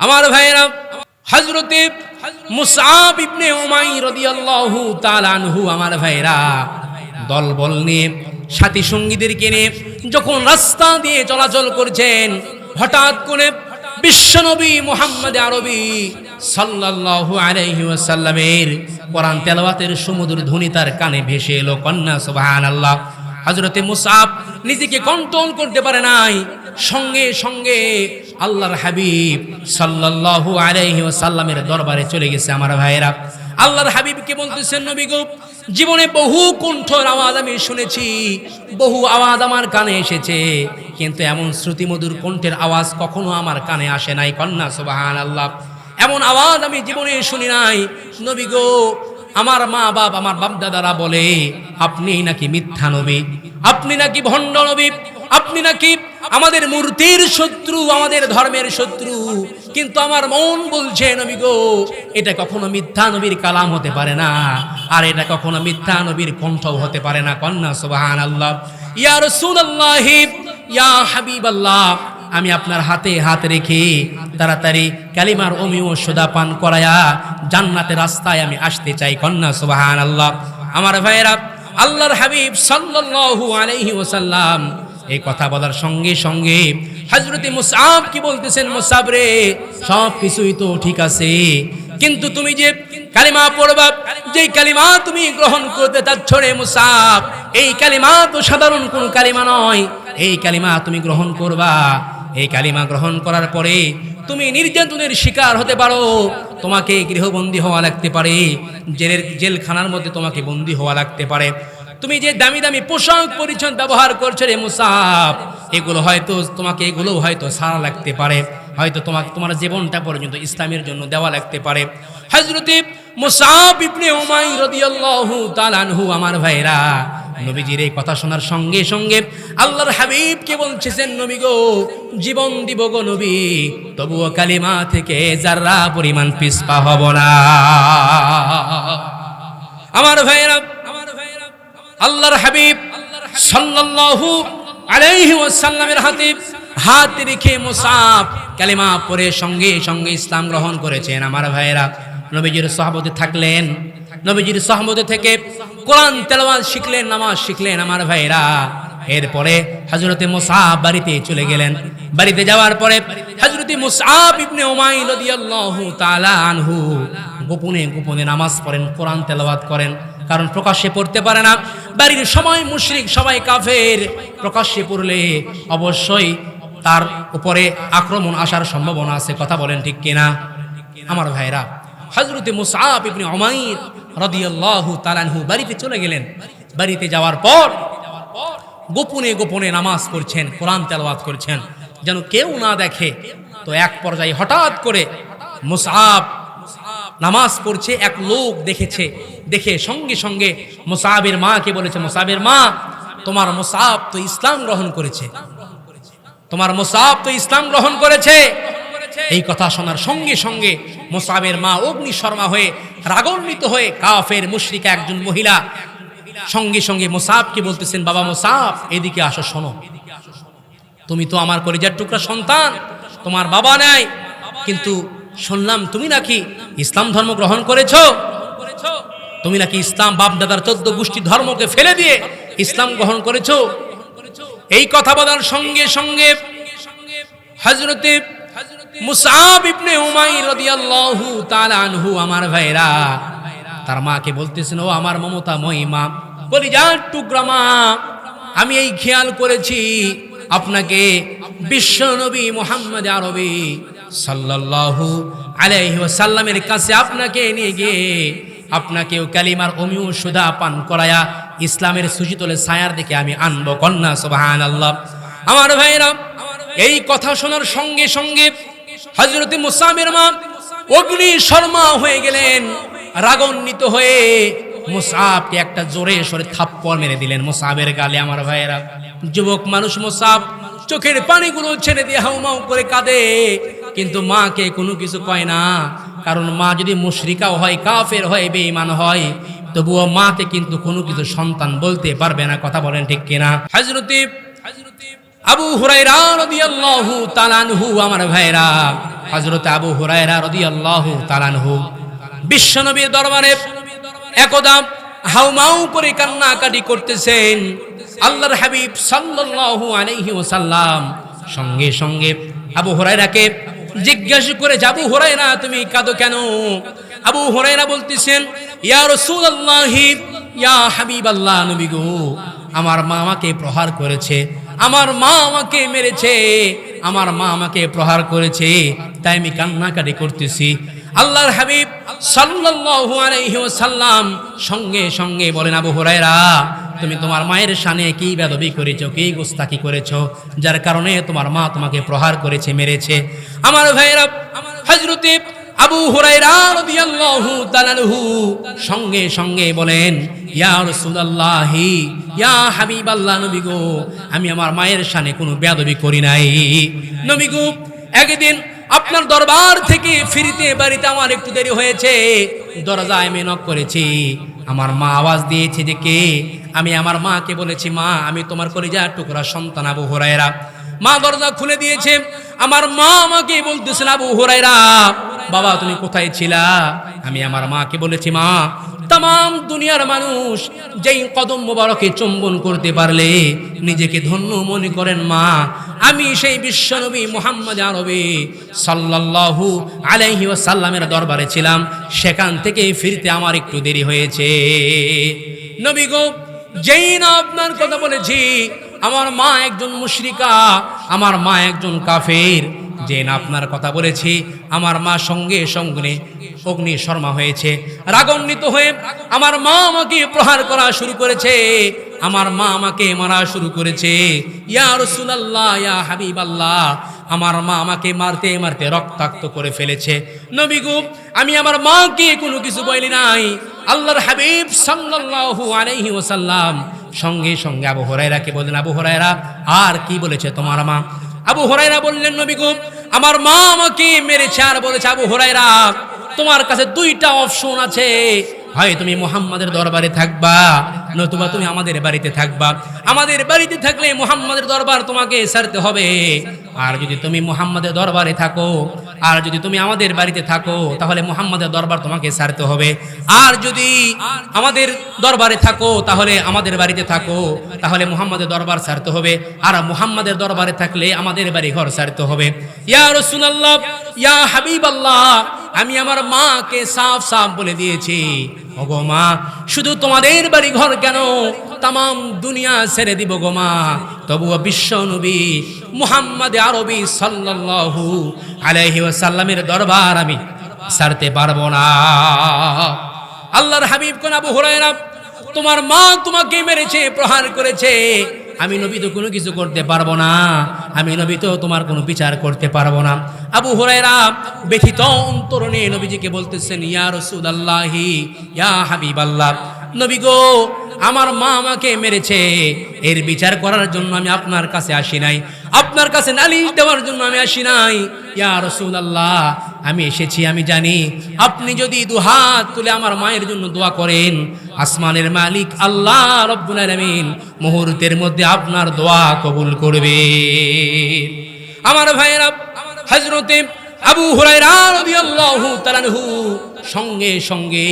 আমার ভাইয়েরা হজরতে মুসাব ইবনে উমাই রাদিয়াল্লাহু তাআলা আনহু আমার ভাইয়েরা দলবল নিয়ে, সাথী সঙ্গীদেরকে নিয়ে যখন রাস্তা দিয়ে চলাচল করছেন, হঠাৎ করে বিশ্বনবী মুহাম্মদ আরবি সাল্লাল্লাহু আলাইহি ওয়াসাল্লামের কোরআন তেলাওয়াতের সমুদ্র ধ্বনি তার কানে ভেসে এলো, কন্যা সুবহানাল্লাহ। হজরতে মুসাব নিজেকে কন্ট্রোল করতে পারে নাই সঙ্গে সঙ্গে আল্লাহর হাবিব সাল্লাল্লাহু আলাইহি ওয়াসাল্লামের দরবারে চলে গেছে আমার ভাইয়েরা। আল্লাহর হাবিবকে বলতেছেন নবী গো, জীবনে বহু কণ্ঠর আওয়াজ আমি শুনেছি, বহু আওয়াজ আমার কানে এসেছে, কিন্তু এমন শ্রুতিমধুর কণ্ঠের আওয়াজ কখনো আমার কানে আসে নাই। কন্যা সুবাহান আল্লাহ এমন আওয়াজ আমি জীবনে শুনি নাই। নবী গো, আমার মা বাপ, আমার বাপ দাদারা বলে আপনি নাকি মিথ্যা নবী? আপনি নাকি ভণ্ড নবী? আপনি নাকি আমাদের মূর্তির শত্রু, আমাদের ধর্মের শত্রু। কিন্তু আমার মন বলছে, নবী গো, এটা কখনো মিথ্যা নবীর কালাম হতে পারে না। আর এটা কখনো মিথ্যা নবীর কণ্ঠ হতে পারে না। কন্যা সুবাহান আল্লাহ ইয়া রাসূলুল্লাহ, ইয়া হাবিবাল্লাহ, আমি আপনার হাতে হাত রেখে তাড়াতাড়ি কালিমার অমিও সোদা পান করায়া জান্নাতের রাস্তায় আমি আসতে চাই, কন্যা সুবাহান আল্লাহ আমার ভাইয়েরা, আল্লাহর হাবিব সাল্লাল্লাহু আলাইহি ওয়াসাল্লাম এই কথা বলার সঙ্গে সঙ্গে হজরতে মুসাব কি বলতেছেন, মুসাব রে, সব কিছুই তো ঠিক আছে, কিন্তু তুমি যে কালিমা পড়বা যে কালিমা তুমি গ্রহণ করতে চাচ্ছ রে মুসাব, এই কালিমা তো সাধারণ কোন কালিমা নয়, এই কালিমা তুমি গ্রহণ করবা, এই কালিমা গ্রহণ করার পরে তুমি নির্যাতনের শিকার হতে পারো, তোমাকে গৃহবন্দী হওয়া লাগতে পারে, জেলের জেলখানার মধ্যে তোমাকে বন্দী হওয়া লাগতে পারে। তুমি যে দামি দামি পোশাক পরিচ্ছদ ব্যবহার করছ রে মুসাফ, এগুলো হয়তো তোমাকে এগুলো হয়তো সারা লাগতে পারে। হয়তো তোমাকে, তোমার জীবনটা পর্যন্ত ইসলামের জন্য দেওয়া লাগতে পারে। হজরতে মুসাফ ইবনে উমাই রাদিয়াল্লাহু আনহু, আমার ভাইরা, নবীজির এই কথা শোনার সঙ্গে সঙ্গে আল্লাহর হাবিবকে বলছেন, নবী গো, জীবন দিব গো নবী, তবুও কালিমা থেকে যারা পরিমাণ পিসপা হব না। আমার ভাইরা আল্লাহর হাবিব সাল্লাল্লাহু আলাইহি ওয়াসাল্লামের হাতে হাত রেখে মুসাফ কালিমা পড়ে সঙ্গে সঙ্গে ইসলাম গ্রহণ করেছেন। আমার ভাইয়েরা, নবীজির সহবতে থাকলেন, নবীজির সহমতে থেকে কোরআন তেলাওয়াত শিখলেন, নামাজ শিখলেন। আমার ভাইয়েরা, এরপরে হজরতে মুসাব বাড়িতে চলে গেলেন। বাড়িতে যাওয়ার পরে হজরতে মুসাব ইবনে উমাই রাদিয়াল্লাহু তাআলা আনহু গোপনে গোপনে নামাজ পড়েন, কোরআন তেলাওয়াত করেন। কারণ প্রকাশ্যে পড়তে পারে না। বাড়ির সময় মুশরিক সবাই কাফের। প্রকাশ্যে পড়লে অবশ্যই তার উপরে আক্রমণ আসার সম্ভাবনা আছে। কথা বলেন ঠিক কিনা? আমার ভাইরা হজরতে মুসাব ইবনে উমাইর রাদিয়াল্লাহু তাআলাহু বাড়িতে চলে গেলেন। বাড়িতে যাওয়ার পর গোপনে গোপনে নামাজ পড়ছেন, কোরআন তেলাওয়াত করছেন। যেন কেউ না দেখে, তো এক পর্যায়ে হঠাৎ করে মুসাব নামাজ পড়ছে, এক লোক দেখেছে, দেখে সঙ্গে সঙ্গে মুসাবের মাকে বলেছে, মুসাবের মা, তোমার মুসাব তো ইসলাম গ্রহণ করেছে। তোমার মুসাব তো ইসলাম গ্রহণ করেছে। এই কথা শোনার সঙ্গে সঙ্গে মোসাবের মা অগ্নি শর্মা হয়ে রাগান্বিত হয়ে কাফের মুশ্রিকা একজন মহিলা সঙ্গে সঙ্গে মোসাবকে বলতেছেন, বাবা মোসাব, এদিকে আসো, শোনো। তুমি তো আমার কলেজের টুকরা সন্তান, তোমার বাবা নাই, কিন্তু শুনলাম, তুমি নাকি ইসলাম ধর্ম গ্রহণ করেছ? তুমি নাকি ইসলাম বাপ দাদার চোদ্দ গোষ্ঠী ধর্মকে ফেলে দিয়ে ইসলাম গ্রহণ করেছ? এই কথা বলার সঙ্গে সঙ্গে হজরতে মুসাব আনহু, আমার ভাইরা, তার মাকে বলতেছেন, ও আমার মমতা মহিমা বলি আমি এই খেয়াল করেছি, আপনাকে বিশ্ব নবী মোহাম্মদ আরবি সাল্লাল্লাহু আলাইহি ওয়াসাল্লামের কাছে আপনাকে নিয়ে গিয়ে আপনাকেও কালিমার অমিউ সুধা পান করায়া ইসলামের সুচিতলে ছায়ার দিকে আমি আনব কন্যা সুবাহান আল্লাহ আমার ভাইরা, এই কথা শোনার সঙ্গে সঙ্গে হজরত মুসামের মা অগ্নি শর্মা হয়ে গেলেন, রাগান্বিত হয়ে মুসাবকে একটা জোরে সরে থাপ্পড় মেরে দিলেন মুসাবের গালে। আমার ভাইয়েরা যুবক মানুষ মুসাব চোখের পানিগুলো ছেড়ে দিয়ে হাউমাউ করে কাঁদে। কিন্তু মাকে কোনো কিছু কয় না। কারণ মা যদি মুশরিকাও হয়, কাফের হয়, বেঈমান হয়, তবুও মাকে কিন্তু কোনো কিছু সন্তান বলতে পারবে না। কথা বলেন ঠিক কিনা? হজরতে আবু হুরাইরা রাদিয়াল্লাহু তাআলা আনহু, আমার ভাইরা হযরত আবু হুরায়রা রাদিয়াল্লাহু তাআলাহু বিশ্বনবীর দরবারে একদা হাউমাউ করে কান্নাকাটি করতেছেন আল্লাহর হাবিব সাল্লাল্লাহু আলাইহি ওয়াসাল্লাম। সঙ্গে সঙ্গে আবু হুরায়রাকে জিজ্ঞাসা করে, যাবু হরাই না তুমি কাঁদো কেন? আবু হুরায়রা বলতেছেন, ইয়া রাসূলুল্লাহি, ইয়া হাবিব আল্লাহ নবী গো, আমার মা আমাকে প্রহার করেছে, আমার মা আমাকে মেরেছে, আমার মা আমাকে প্রহার করেছে, তাই আমি কান্নাকাটি করতেছি। আল্লাহর হাবিব সাল্লাল্লাহু আলাইহি ওয়াসাল্লাম সঙ্গে সঙ্গে বলেন, আবু হুরায়রা, তুমি তোমার মায়ের সানে কি বেদবি করেছ, কি গোস্তাকি করেছ, যার কারণে তোমার মা তোমাকে প্রহার করেছে, মেরেছে? আমার ভাইরা হযরতে আবু হুরায়রা রাদিয়াল্লাহু তাআলাহু সঙ্গে সঙ্গে বলেন, ইয়া রাসূলুল্লাহি, ইয়া হাবিবাল্লাহ, নবী গো, আমি আমার মায়ের সানে কোনো বেয়াদবি করি নাই। নবী গো, একদিন আপনার দরবার থেকে ফিরিতে বাড়িতে আমার একটু দেরি হয়েছে। দরজা আমি নক করেছি। আমার মা আওয়াজ দিয়েছে যে, কে? আমি আমার মাকে বলেছি, মা, আমি তোমার কলিজা টুকরা সন্তান আবু হরাইরা মা দরজা খুলে দিয়েছে। আমার মা আমাকে বলতেছেন, আবু হুরায়রা বাবা, তুমি কোথায় ছিলা? আমি আমার মাকে বলেছি, মা তাম দুনিয়ার মানুষ যেই কদম মোবারকে চুম্বন করতে পারলে নিজেকে ধন্য মনে করেন, মা। আমি সেই বিশ্বনবী মোহাম্মদ আরবে সাল্লাল্লাহু আলাইহি ওয়াসাল্লামের দরবারে ছিলাম। সেখান থেকে ফিরতে আমার একটু দেরি হয়েছে। নবী গো, যেই না আপনার কথা বলেছি, আমার মা একজন মুশরিকা, আমার মা একজন কাফের। যে না আপনার কথা বলেছি, আমার মা সঙ্গে সঙ্গে অগ্নি শর্মা হয়েছে। রাগান্বিত হয়ে আমার মা আমাকে প্রহার করা শুরু করেছে। আমার মা আমাকে মারা শুরু করেছে। ইয়া রাসূলুল্লাহ, ইয়া হাবিবাল্লাহ, আমার মা আমাকে মারতে মারতে রক্তাক্ত করে ফেলেছে। নবী গো, আমি আমার মাকে কোনো কিছু বলি নাই। আল্লাহর হাবিব সাল্লাল্লাহু আলাইহি ওসাল্লাম সঙ্গে সঙ্গে আবু হুরায়রাকে বললেন, আবু হুরায়রা, আর কি বলেছে তোমার মা? আবু হুরায়রা বললেন, নবী গো আমার মা আমাকে মেরেছে আর বলেছে, আবু হরাইরা তোমার কাছে দুইটা অপশন আছে। হয় তুমি মোহাম্মদের দরবারে থাকবা, নতুবা তুমি আমাদের বাড়িতে থাকবা। আমাদের বাড়িতে থাকলে মুহাম্মাদের দরবার তোমাকে সারতে হবে। আর যদি তুমি মোহাম্মদের দরবারে থাকো আর যদি তুমি আমাদের বাড়িতে থাকো, তাহলে মুহাম্মাদের দরবার তোমাকে সারতে হবে। আর যদি আমাদের দরবারে থাকো, তাহলে আমাদের বাড়িতে থাকো, তাহলে মুহাম্মাদের দরবার সারতে হবে। আর মুহাম্মাদের দরবারে থাকলে আমাদের বাড়ি ঘর সারতে হবে। ইয়া রাসূলুল্লাহ, ইয়া হাবিবাল্লাহ আমি আমার মাকে সাফ সাফ বলে দিয়েছি। ওগো মা, শুধু তোমাদের বাড়ি ঘর কেন? তাম দুনিয়া ছেড়ে দিব গো মা। তবুও বিশ্ব নবী মুহাম্মদ আরবি সাল্লাল্লাহু আলাইহি ওয়াসাল্লামের দরবার আমি সারতে পারব না। আল্লাহর হাবিব কোন আবু তোমার মা তোমাকে মেরেছে, প্রহার করেছে। আমি নবী তো কোনো কিছু করতে পারব না। আমি নবী তো তোমার কোনো বিচার করতে পারব না। আবু হুরাইরা ব্যথিত অন্তরণে নবীজিকে বলতেছেন, ইয়া আল্লাহি ইয়া হাবিবাল্লাহ। নবী গো, আমার মা আমাকে মেরেছে। এর বিচার করার জন্য আমি আপনার কাছে আসি নাই। আপনার কাছে নালিশ দেওয়ার জন্য আমি আসি নাই। ইয়া রাসূলুল্লাহ, আমি এসেছি, আমি জানি। আপনি যদি দুহাত তুলে আমার মায়ের জন্য দোয়া করেন, আসমানের মালিক আল্লাহ রব্বুল আলামিন মুহূর্তের মধ্যে আপনার দোয়া কবুল করবে। আমার ভাইয়েরা, হযরতে আবু তাআলাহু সঙ্গে সঙ্গে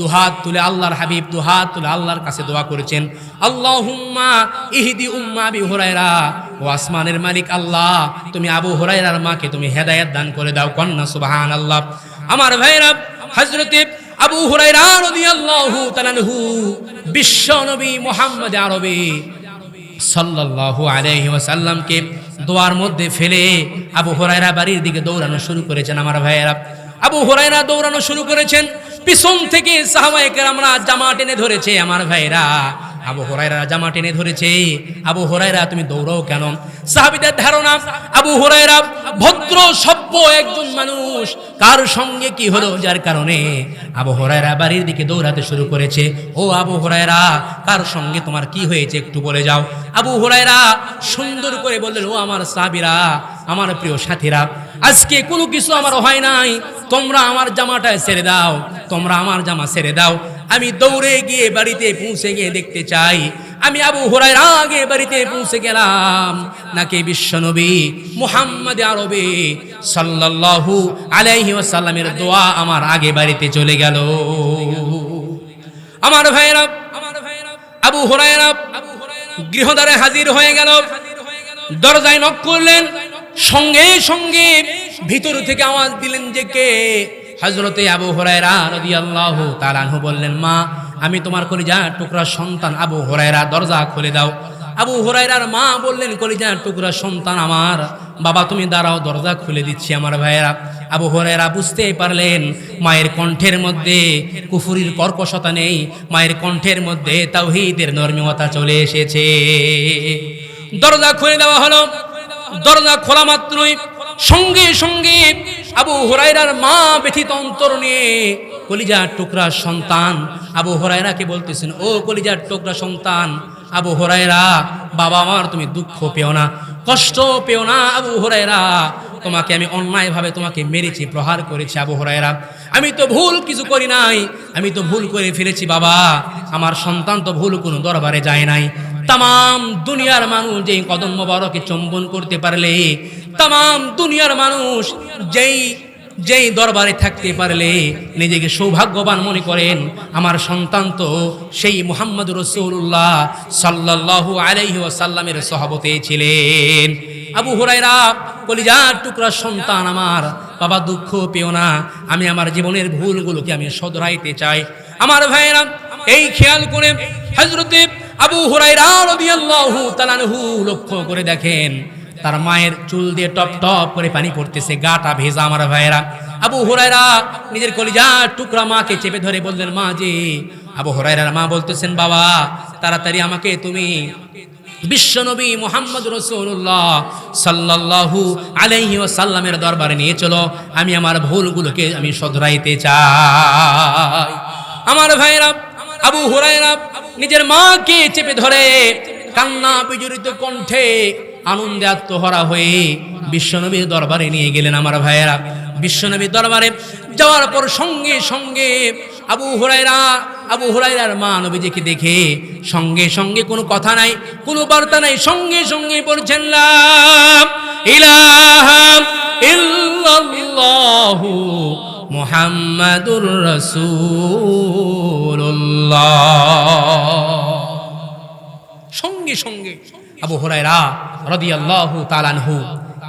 দুহাত তুলে আল্লাহর হাবিব দুহাত তুলে আল্লাহর কাছে দোয়া করেছেন, আল্লাহুম্মা ইহিদি উম্মা আবি হুরায়রা, ও আসমানের মালিক আল্লাহ, তুমি আবু হুরায়রার মাকে তুমি হেদায়েত দান করে দাও, কন্যা সুবাহান আল্লাহ আমার ভাইরা হযরতে আবু হুরায়রা রাদিয়াল্লাহু তাআলাহু বিশ্ব নবী মুহাম্মদ আরবি সাল্লাল্লাহু আলাইহি ওয়াসাল্লামকে দোয়ার মধ্যে ফেলে আবু হরাইরা বাড়ির দিকে দৌড়ানো শুরু করেছেন আমার ভাইয়েরা। আবু হরাইরা দৌড়ানো শুরু করেছেন, পিছন থেকে সাহাবাহিকের আমরা জামা টেনে ধরেছে আমার ভাইয়েরা। আবু হুরায়রা জামা টেনে ধরেছে আবু হুরায়রা, তুমি দৌড়াও কেন? সাহাবীদের ধারণা, আবু হুরায়রা ভদ্র, সভ্য একজন মানুষ। কার সঙ্গে কি হলো? যার কারণে আবু হুরায়রা বাড়ির দিকে দৌড়াতে শুরু করেছে। ও আবু হুরায়রা, কার সঙ্গে তোমার কি হয়েছে একটু বলে যাও? আবু হুরায়রা সুন্দর করে বললেন, ও আমার সাহাবীরা, আমার প্রিয় সাথীরা, আজকে কোনো কিছু আমার হয় নাই। তোমরা আমার জামাটা ছেড়ে দাও, তোমরা আমার জামা ছেড়ে দাও। আমি দৌড়ে গিয়ে বাড়িতে পৌঁছে গিয়ে দেখতে চাই। আমি আবু হুরায়রা আগে বাড়িতে পৌঁছে গেলাম। নাকি বিশ্বনবী মুহাম্মদ আরবে সাল্লাল্লাহু আলাইহি ওয়াসাল্লামের দোয়া আমার আগে বাড়িতে চলে গেল। আমার ভাইরা আমার আবু হুরায়রা গৃহদ্বারে হাজির হয়ে গেল। দরজায় নক করলেন। সঙ্গে সঙ্গে ভিতর থেকে আওয়াজ দিলেন যে কে? হজরতে আবু হরায়রা রাদিয়াল্লাহু তাআলা আনহু বললেন, মা, আমি তোমার কলিজা টুকরা সন্তান আবু হরায়রা, দরজা খুলে দাও। আবু হরায়রার মা বললেন কলিজা টুকরা সন্তান আমার। বাবা, তুমি দাঁড়াও, দরজা খুলে দিচ্ছি আমার ভাইয়েরা। আবু হরায়রা বুঝতে পারলেন, মায়ের কণ্ঠের মধ্যে কুফুরির কর্কশতা নেই, মায়ের কণ্ঠের মধ্যে তাওহীদের নর্মিয়তা চলে এসেছে। দরজা খুলে দেওয়া হলো, দরজা খোলা মাত্রই, সঙ্গে সঙ্গে আবু হুরাইরার মা ব্যথিত অন্তর নিয়ে কলিজার টুকরা সন্তান। আবু হুরাইরাকে বলতেছেন, ও কলিজার টুকরা সন্তান, আবু হুরাইরা বাবা আমার, তুমি দুঃখ পেও না, কষ্ট পেও না, আবু হুরাইরা তোমাকে আমি অন্যায়ভাবে তোমাকে মেরেছি, প্রহার করেছি, আবু হুরাইরা আমি তো ভুল কিছু করি নাই, আমি তো ভুল করে ফেলেছি, বাবা। আমার সন্তান তো ভুল কোনো দরবারে যায় নাই। তাম দুনিয়ার মানুষ যেই কদম মোবারকে চুম্বন করতে পারলে তাম দুনিয়ার মানুষ যেই যেই দরবারে থাকতে পারলে, নিজেকে সৌভাগ্যবান মনে করেন, আমার সন্তান তো সেই মুহাম্মদ রসুল্লাহ সাল্লাল্লাহু আলাইহি ওয়াসাল্লামের সহবতে ছিলেন। আবু হুরাইরা কলিজার টুকরা সন্তান আমার, বাবা দুঃখ পেও না, আমি আমার জীবনের ভুলগুলোকে আমি শোধরাইতে চাই। আমার ভাইয়েরা, এই খেয়াল করে হজরতে আবু লক্ষ্য করে দেখেন, তার মায়ের চুল দিয়ে টপ টপ করে পানি পড়তেছে, গাটা ভেজা আমার ভাইয়েরা। আবু হুরাইরা নিজের কলিজার টুকরা মাকে চেপে ধরে বললেন, মা জি। আবু হুরাইরার মা বলতেছেন, বাবা, তাড়াতাড়ি আমাকে তুমি বিশ্বনবী মোহাম্মদ রসুল্লাহ সাল্লাল্লাহু আলাইহি সাল্লামের দরবারে নিয়ে চলো। আমি আমার ভুলগুলোকে আমি শোধরাইতে চাই। আমার ভাইরা আবু হুরাইরা নিজের মাকে চেপে ধরে কান্না বিজড়িত কণ্ঠে আনন্দে আত্মহরা হয়ে বিশ্বনবীর দরবারে নিয়ে গেলেন আমার ভাইয়েরা। বিশ্বনবীর দরবারে যাওয়ার পর সঙ্গে সঙ্গে আবু হুরাইরা আবু হুরাইরার মা নবীজিকে দেখে সঙ্গে সঙ্গে কোনো কথা নাই, কোনো বার্তা নাই, সঙ্গে সঙ্গে পড়ছেন লা ইলাহা ইল্লাল্লাহু সঙ্গে সঙ্গে আবু হরাইরা তালান তালানহু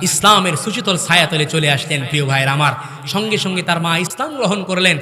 ইসলামের সুচিতল ছায়াতলে চলে আসলেন প্রিয় ভাইয়ের আমার। সঙ্গে সঙ্গে তার মা ইসলাম গ্রহণ করলেন।